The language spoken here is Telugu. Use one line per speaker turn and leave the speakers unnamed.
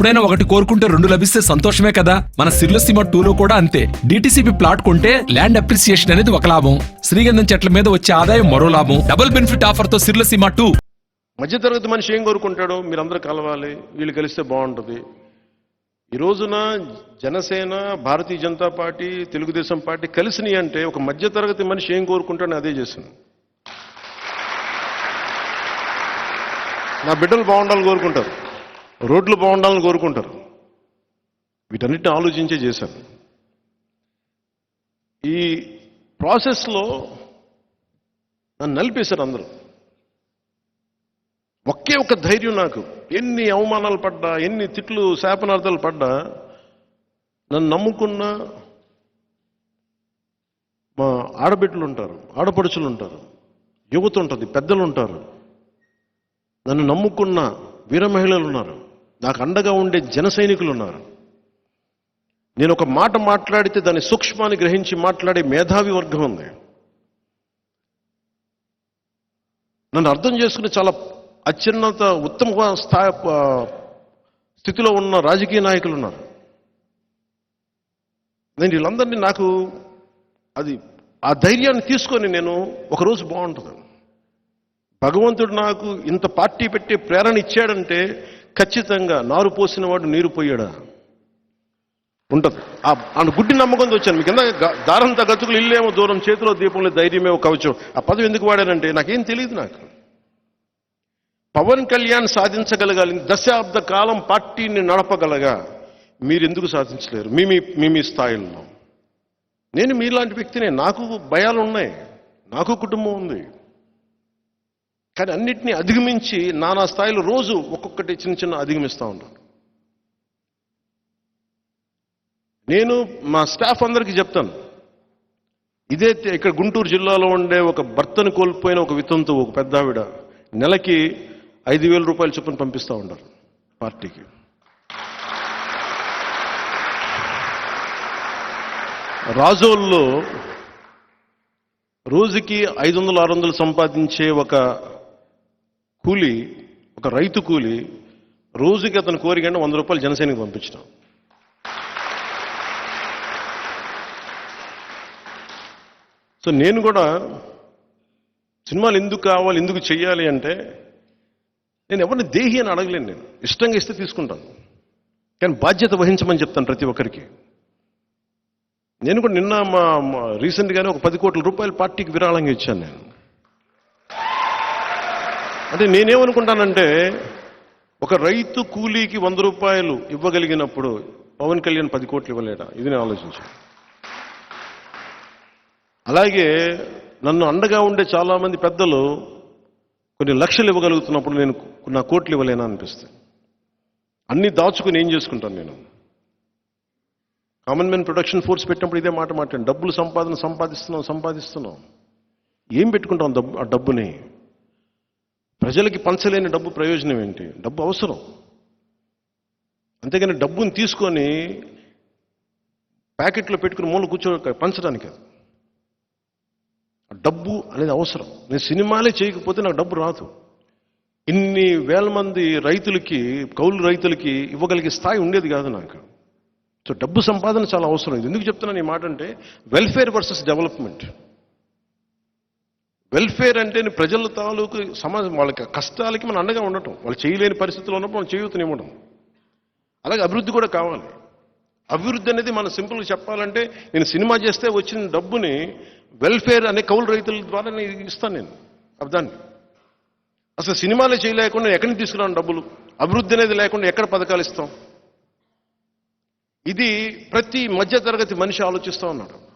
ఎప్పుడైనా ఒకటి కోరుకుంటే రెండు లభిస్తే సంతోషమే కదా. మన సిర్లసీమ టూలో కూడా అంతే. డిటిసిపి ప్లాట్ కొంటే ల్యాండ్ అప్రిసియేషన్ అనేది ఒక లాభం. శ్రీగంధం చెట్ల మీద వచ్చే ఆదాయం మరో లాభం. డబుల్ బెనిఫిట్ ఆఫర్తో సిర్లసీమ టూ.
మధ్యతరగతి మనిషి ఏం కోరుకుంటాడు మీరందరూ కలవాలి. వీళ్ళు కలిస్తే బాగుంటుంది. ఈ రోజున జనసేన భారతీయ జనతా పార్టీ తెలుగుదేశం పార్టీ కలిసినాయి అంటే ఒక మధ్యతరగతి మనిషి ఏం కోరుకుంటాడో అదే చేసింది. నా బిడ్డలు బాగుండాలని కోరుకుంటారు. రోడ్లు బాగుండాలని కోరుకుంటారు. వీటన్నిటిని ఆలోచించే చేశాను ఈ ప్రాసెస్లో నన్ను నలిపేశారు అందరూ. ఒకే ఒక ధైర్యం నాకు. ఎన్ని అవమానాలు పడ్డా ఎన్ని తిట్లు శాపనార్థాలు పడ్డా నన్ను నమ్ముకున్న మా ఆడబిడ్డలు ఉంటారు ఆడపడుచులు ఉంటారు యువత ఉంటుంది పెద్దలు ఉంటారు. నన్ను నమ్ముకున్న వీర మహిళలు ఉన్నారు. నాకు అండగా ఉండే జన సైనికులు ఉన్నారు నేను ఒక మాట మాట్లాడితే దాని సూక్ష్మాన్ని గ్రహించి మాట్లాడే మేధావి వర్గం ఉంది. నన్ను అర్థం చేసుకుని చాలా అత్యున్నత ఉత్తమ స్థాయి స్థితిలో ఉన్న రాజకీయ నాయకులు ఉన్నారు. నేను వీళ్ళందరినీ నాకు అది ఆ ధైర్యాన్ని తీసుకొని నేను ఒకరోజు బాగుంటుంది. భగవంతుడు నాకు ఇంత పార్టీ పెట్టే ప్రేరణ ఇచ్చాడంటే ఖచ్చితంగా నారు పోసిన వాడు నీరు పోయాడా? ఉంటుంది. ఆ గుడ్డి నమ్మకంతో వచ్చాను. మీకు కింద దారంత దారంతా గతుకులు ఇల్లేమో దూరం చేతిలో దీపంలో ధైర్యమే కవచం. ఆ పదవి ఎందుకు వాడానంటే నాకేం తెలియదు నాకు. పవన్ కళ్యాణ్ సాధించగలగాలి దశాబ్ద కాలం పార్టీని నడపగలగా మీరు ఎందుకు సాధించలేరు? మీ మీ మీ స్థాయిల్లో నేను మీలాంటి వ్యక్తినే. నాకు భయాలు ఉన్నాయి నాకు కుటుంబం ఉంది. కానీ అన్నిటినీ అధిగమించి నానా స్థాయిలో రోజు ఒక్కొక్కటి చిన్న చిన్న అధిగమిస్తూ ఉంటాను నేను మా స్టాఫ్ అందరికీ చెప్తాను. ఇదే ఇక్కడ గుంటూరు జిల్లాలో ఉండే ఒక భర్తను కోల్పోయిన ఒక వితంతు ఒక పెద్ద ఆవిడ నెలకి ఐదు వేల రూపాయలు చొప్పున పంపిస్తూ ఉంటారు పార్టీకి. రాజోల్లో రోజుకి ఐదు వందలు ఆరు వందలు సంపాదించే ఒక కూలి ఒక రైతు కూలి రోజుకి అతను కోరికంటే వంద రూపాయలు జనసేనకి పంపించడం. సో నేను కూడా సినిమాలు ఎందుకు కావాలి ఎందుకు చెయ్యాలి అంటే నేను ఎవరిని దేహి అని అడగలేను నేను. ఇష్టంగా ఇస్తే తీసుకుంటాను. కానీ బాధ్యత వహించమని చెప్తాను ప్రతి ఒక్కరికి. నేను కూడా నిన్న మా రీసెంట్గానే ఒక పది కోట్ల రూపాయలు పార్టీకి విరాళంగా ఇచ్చాను నేను. అంటే నేనేమనుకుంటానంటే ఒక రైతు కూలీకి వంద రూపాయలు ఇవ్వగలిగినప్పుడు పవన్ కళ్యాణ్ పది కోట్లు ఇవ్వలేడా? ఇది నేను ఆలోచించాను. అలాగే నన్ను అండగా ఉండే చాలామంది పెద్దలు కొన్ని లక్షలు ఇవ్వగలుగుతున్నప్పుడు నేను నా కోట్లు ఇవ్వలేనా అనిపిస్తుంది. అన్ని దాచుకుని ఏం చేసుకుంటాను నేను? కామన్ మ్యాన్ ప్రొడక్షన్ ఫోర్స్ పెట్టినప్పుడు ఇదే మాట మాట్లాడి డబ్బులు సంపాదన సంపాదిస్తున్నాం సంపాదిస్తున్నాం. ఏం పెట్టుకుంటాం డబ్బు ఆ డబ్బుని? ప్రజలకి పంచలేని డబ్బు ప్రయోజనం ఏంటి? డబ్బు అవసరం. అంతేగాని డబ్బుని తీసుకొని ప్యాకెట్లో పెట్టుకుని మూల కూర్చో పంచడానికి డబ్బు అనేది అవసరం. నేను సినిమాలే చేయకపోతే నాకు డబ్బు రాదు. ఇన్ని వేల మంది రైతులకి కౌలు రైతులకి ఇవ్వగలిగే స్థాయి ఉండేది కాదు నాకు. సో డబ్బు సంపాదన చాలా అవసరం. ఇది ఎందుకు చెప్తున్నాను ఈ మాట అంటే వెల్ఫేర్ వర్సెస్ డెవలప్మెంట్ వెల్ఫేర్ అంటేనే ప్రజల తాలూకు సమాజం వాళ్ళకి కష్టాలకి మనం అండగా ఉండటం. వాళ్ళు చేయలేని పరిస్థితుల్లో ఉన్నప్పుడు మనం చేయూతనివ్వడం అలాగే అభివృద్ధి కూడా కావాలి. అభివృద్ధి అనేది మనం సింపుల్గా చెప్పాలంటే నేను సినిమా చేస్తే వచ్చిన డబ్బుని వెల్ఫేర్ అనే కౌలు రైతుల ద్వారా నేను ఇస్తాను నేను. అర్థాన్ని అసలు సినిమాలే చేయలేకుండా ఎక్కడిని తీసుకురాను డబ్బులు? అభివృద్ధి అనేది లేకుండా ఎక్కడ పథకాలు ఇస్తాం? ఇది ప్రతి మధ్యతరగతి మనిషి ఆలోచిస్తూ ఉన్నాడు.